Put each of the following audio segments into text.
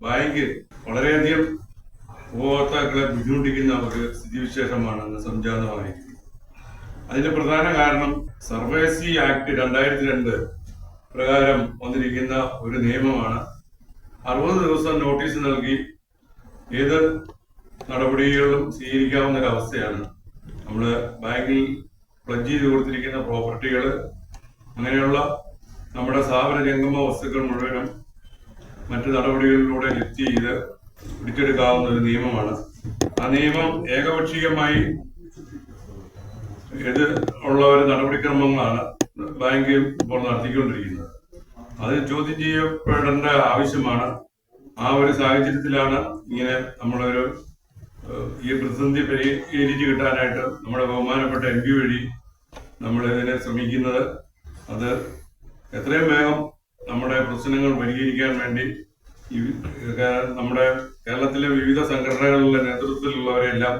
Bank വളരെയധികം ഉപഭോക്താക്കളെ ബുദ്ധിമുട്ടിക്കുന്ന ഒരു സ്ഥിതിവിശേഷമാണ് അന്ന് സംജാതമായിരിക്കുന്നത് അതിന്റെ പ്രധാന കാരണം സർവേസി ആക്ട് രണ്ടായിരത്തി രണ്ട് പ്രകാരം വന്നിരിക്കുന്ന ഒരു നിയമമാണ്. അറുപത് ദിവസം നോട്ടീസ് നൽകി ഏത് നടപടികളും സ്വീകരിക്കാവുന്ന ഒരു അവസ്ഥയാണ് നമ്മൾ ബാങ്കിൽ പ്ലജ് ചെയ്ത് കൊടുത്തിരിക്കുന്ന പ്രോപ്പർട്ടികൾ അങ്ങനെയുള്ള നമ്മുടെ സ്ഥാപന ജംഗമ വസ്തുക്കൾ മുഴുവനും മറ്റു നടപടികളിലൂടെ ലിഫ്റ്റ് ചെയ്ത് പിടിച്ചെടുക്കാവുന്ന ഒരു നിയമമാണ്. ആ നിയമം ഏകപക്ഷീയമായി ഇത് ഉള്ള ഒരു നടപടിക്രമങ്ങളാണ് ബാങ്ക് ഇപ്പോൾ നടത്തിക്കൊണ്ടിരിക്കുന്നത്. അത് ചോദ്യം ചെയ്യപ്പെടേണ്ട ആവശ്യമാണ്. ആ ഒരു സാഹചര്യത്തിലാണ് ഇങ്ങനെ നമ്മളൊരു ഈ പ്രതിസന്ധി പരിഹരിച്ച് കിട്ടാനായിട്ട് നമ്മുടെ ബഹുമാനപ്പെട്ട എം പി വഴി നമ്മൾ ഇതിനെ ശ്രമിക്കുന്നത്. അത് എത്രയും വേഗം നമ്മുടെ പ്രശ്നങ്ങൾ പരിഹരിക്കാൻ വേണ്ടി നമ്മുടെ കേരളത്തിലെ വിവിധ സംഘടനകളിലെ നേതൃത്വത്തിലുള്ളവരെല്ലാം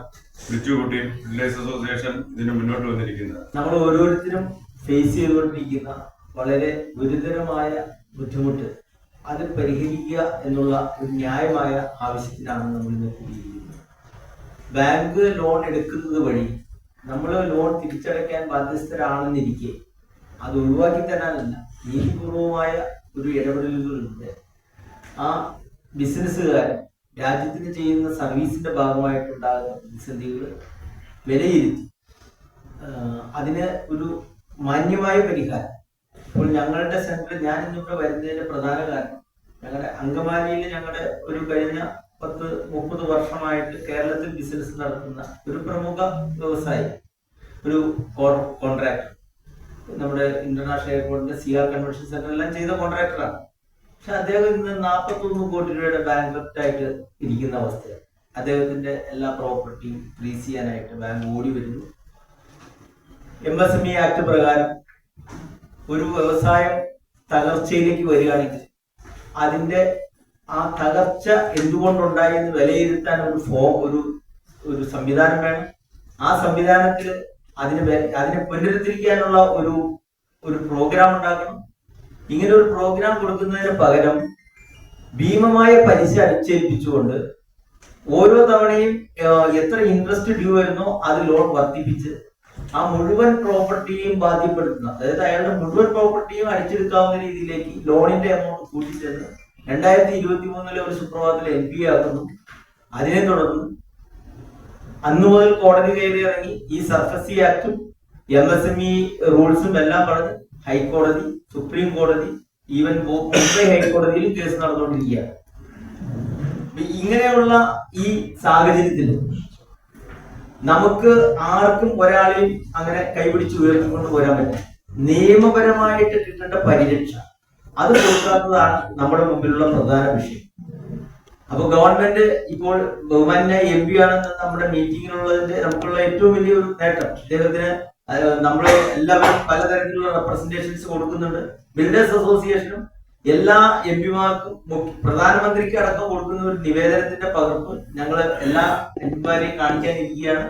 വിളിച്ചുകൂട്ടി വില്ലേജ് അസോസിയേഷൻ ഇതിന് മുന്നോട്ട് വന്നിരിക്കുന്നത്. നമ്മൾ ഓരോരുത്തരും ഫേസ് ചെയ്തുകൊണ്ടിരിക്കുന്ന വളരെ ഗുരുതരമായ ബുദ്ധിമുട്ട് അത് പരിഹരിക്കുക എന്നുള്ള ഒരു ന്യായമായ ആവശ്യത്തിനാണ് നമ്മൾ ഇന്ന് കൂടിയിരിക്കുന്നത്. ബാങ്ക് ലോൺ എടുക്കുന്നത് വഴി നമ്മൾ ലോൺ തിരിച്ചടയ്ക്കാൻ ബാധ്യസ്ഥരാണെന്നിരിക്കെ അത് ഒഴിവാക്കി തരാനല്ല. നീതിപൂർവമായ ഒരു ഇടപെടലുകളുണ്ട് ആ ബിസിനസ്സുകാരൻ രാജ്യത്തിന് ചെയ്യുന്ന സർവീസിന്റെ ഭാഗമായിട്ടുണ്ടാകുന്ന പ്രതിസന്ധികൾ വിലയിരുത്തി. അതിന് ഒരു മാന്യമായ പരിഹാരം. ഇപ്പോൾ ഞങ്ങളുടെ സെന്ററിൽ ഞാൻ ഇന്നിവിടെ വരുന്നതിന്റെ പ്രധാന കാരണം ഞങ്ങളുടെ അങ്കമാലിയിൽ ഞങ്ങളുടെ ഒരു കഴിഞ്ഞ പത്ത് മുപ്പത് വർഷമായിട്ട് കേരളത്തിൽ ബിസിനസ് നടത്തുന്ന ഒരു പ്രമുഖ വ്യവസായി ഒരു കോൺട്രാക്ടർ. നമ്മുടെ ഇന്റർനാഷണൽ എയർപോർട്ടിന്റെ സി ആർ കൺവെൻഷൻ സെന്റർ എല്ലാം ചെയ്ത കോൺട്രാക്ടറാണ് പക്ഷെ അദ്ദേഹം ഇന്ന് നാൽപ്പത്തി ഒന്ന് കോടി രൂപയുടെ ബാങ്ക് ആയിട്ട് ഇരിക്കുന്ന അവസ്ഥയാണ്. അദ്ദേഹത്തിന്റെ എല്ലാ പ്രോപ്പർട്ടിയും ഫ്രീസ് ചെയ്യാനായിട്ട് ബാങ്ക് ഓടി വരുന്നു. M S M E act പ്രകാരം ഒരു വ്യവസായം തകർച്ചയിലേക്ക് വരികയാണെങ്കിൽ അതിന്റെ ആ തകർച്ച എന്തുകൊണ്ടുണ്ടായി എന്ന് വിലയിരുത്താൻ ഒരു ഫോം ഒരു ഒരു സംവിധാനം വേണം. ആ സംവിധാനത്തിൽ അതിന് അതിനെ പുനരുദ്ധരിക്കാനുള്ള ഒരു ഒരു പ്രോഗ്രാം ഉണ്ടാക്കണം. ഇങ്ങനെ ഒരു പ്രോഗ്രാം കൊടുക്കുന്നതിന് പകരം ഭീമമായ പലിശ അടിച്ചേൽപ്പിച്ചുകൊണ്ട് ഓരോ തവണയും എത്ര ഇൻട്രസ്റ്റ് ഡ്യൂ വരുന്നോ അത് ലോൺ വർദ്ധിപ്പിച്ച് ആ മുഴുവൻ പ്രോപ്പർട്ടിയും ബാധ്യപ്പെടുത്തുന്ന അതായത് അയാളുടെ മുഴുവൻ പ്രോപ്പർട്ടിയും അടിച്ചെടുക്കാവുന്ന രീതിയിലേക്ക് ലോണിന്റെ എമൗണ്ട് കൂട്ടിച്ചേർന്ന് രണ്ടായിരത്തി ഇരുപത്തി മൂന്നിലെ ഒരു സുപ്രഭാതത്തിൽ എൻ പി ആക്കുന്നു. അതിനെ തുടർന്ന് അന്നു മുതൽ കോടതി കയറി ഇറങ്ങി ഈ സർഫസി ആക്ടും എം എസ് എം ഇ റൂൾസും എല്ലാം പറഞ്ഞ് ഹൈക്കോടതി സുപ്രീം കോടതി ഈവൻ മുംബൈ ഹൈക്കോടതിയിലും കേസ് നടന്നുകൊണ്ടിരിക്കുകയാണ്. ഇങ്ങനെയുള്ള ഈ സാഹചര്യത്തിൽ നമുക്ക് ആർക്കും ഒരാളെയും അങ്ങനെ കൈപിടിച്ച് ഉയർത്തിക്കൊണ്ട് പോരാൻ പറ്റില്ല. നിയമപരമായിട്ട് കിട്ടേണ്ട പരിരക്ഷ അത് കൊടുക്കാത്തതാണ് നമ്മുടെ മുമ്പിലുള്ള പ്രധാന വിഷയം. അപ്പൊ ഗവൺമെന്റ് ഇപ്പോൾ ബഹുമാന്യ എം പി ആണെന്ന് നമ്മുടെ മീറ്റിംഗിലുള്ളതിന്റെ നമുക്കുള്ള ഏറ്റവും വലിയ ഒരു നേട്ടം. അദ്ദേഹത്തിന് നമ്മൾ എല്ലാവരും പലതരത്തിലുള്ള റെപ്രസെന്റേഷൻസ് കൊടുക്കുന്നുണ്ട്. ബിൽഡേഴ്സ് അസോസിയേഷനും എല്ലാ എം പിമാർക്കും പ്രധാനമന്ത്രിക്ക് അടക്കം കൊടുക്കുന്ന ഒരു നിവേദനത്തിന്റെ പകർപ്പ് ഞങ്ങൾ എല്ലാ എം പിമാരെയും കാണിക്കാനിരിക്കുകയാണ്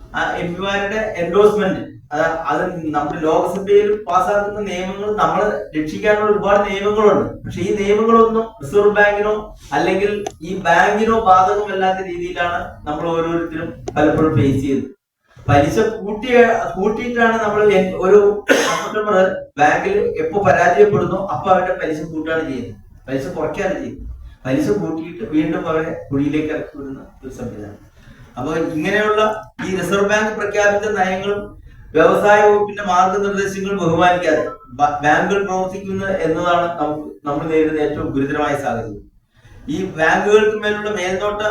ആ എം പിമാരുടെ എൻഡോഴ്സ്മെന്റ് അത് നമ്മുടെ ലോക്സഭയിൽ പാസ്സാക്കുന്ന നിയമങ്ങൾ നമ്മൾ രക്ഷിക്കാനുള്ള ഒരുപാട് നിയമങ്ങളുണ്ട്. പക്ഷെ ഈ നിയമങ്ങളൊന്നും റിസർവ് ബാങ്കിനോ അല്ലെങ്കിൽ ഈ ബാങ്കിനോ ബാധകമല്ലാത്ത രീതിയിലാണ് നമ്മൾ ഓരോരുത്തരും പലപ്പോഴും ഫേസ് ചെയ്യുന്നത്. പലിശ കൂട്ടിയ കൂട്ടിയിട്ടാണ് നമ്മൾ ഒരു കസ്റ്റമർ ബാങ്കിൽ എപ്പോ പരാജയപ്പെടുന്നു അപ്പൊ അവരുടെ പലിശ കൂട്ടാണ് ചെയ്യുന്നത്. പലിശ കുറയ്ക്കാണ് ചെയ്യുന്നത്. പലിശ കൂട്ടിയിട്ട് വീണ്ടും അവരെ കുഴിയിലേക്ക് ഇറക്കി വിടുന്ന ഒരു സംവിധാനം. അപ്പോൾ ഇങ്ങനെയുള്ള ഈ റിസർവ് ബാങ്ക് പ്രഖ്യാപിച്ച നയങ്ങളും വ്യവസായ വകുപ്പിന്റെ മാർഗനിർദ്ദേശങ്ങൾ ബഹുമാനിക്കാതെ ബാങ്കുകൾ പ്രവർത്തിക്കുന്നു എന്നതാണ് നമുക്ക് നമ്മൾ നേരിടുന്ന ഏറ്റവും ഗുരുതരമായ സാഹചര്യം. ഈ ബാങ്കുകൾക്ക് മേലുള്ള മേൽനോട്ട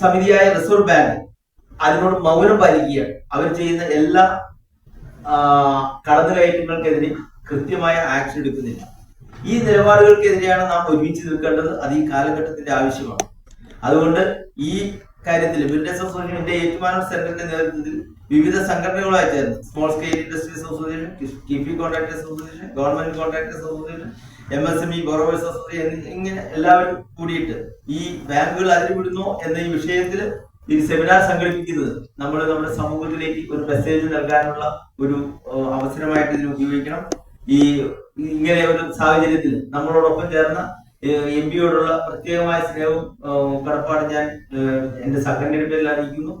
സമിതിയായ റിസർവ് ബാങ്ക് അതിനോട് മൗനം പാലിക്കുകയാണ്. അവർ ചെയ്യുന്ന എല്ലാ കടന്നുകയറ്റങ്ങൾക്കെതിരെ കൃത്യമായ ആക്ഷൻ എടുക്കുന്നില്ല. ഈ നിലപാടുകൾക്കെതിരെയാണ് നാം ഒരുമിച്ച് നിൽക്കേണ്ടത്. അത് ഈ കാലഘട്ടത്തിന്റെ ആവശ്യമാണ്. അതുകൊണ്ട് ഈ കാര്യത്തിൽ ബിൽഡേഴ്സ് അസോസിയേഷന്റെ ഏറ്റുമാനൂർ സെന്ററിന്റെ നേതൃത്വത്തിൽ വിവിധ സംഘടനകളായി ചേർന്ന്. Small scale industries association KIIFB contractors association government contractors association M S M E borrowers association ഇങ്ങനെ എല്ലാവരും കൂടിയിട്ട് ഈ ബാങ്കുകൾ അതിരുവിടുന്നു എന്ന ഈ വിഷയത്തിൽ ഈ സെമിനാർ സംഘടിപ്പിക്കുന്നത് നമ്മൾ നമ്മുടെ സമൂഹത്തിലേക്ക് ഒരു മെസ്സേജ് നൽകാനുള്ള ഒരു അവസരമായിട്ട് ഇതിനെ ഉപയോഗിക്കണം. ഈ ഇങ്ങനെ ഒരു സാഹചര്യത്തിൽ നമ്മളോടൊപ്പം ചേർന്ന എം പിയോടുള്ള പ്രത്യേകമായ സ്നേഹവും കടപ്പാടും ഞാൻ എന്റെ സംഘടനയുടെ പേരിൽ അറിയിക്കുന്നു.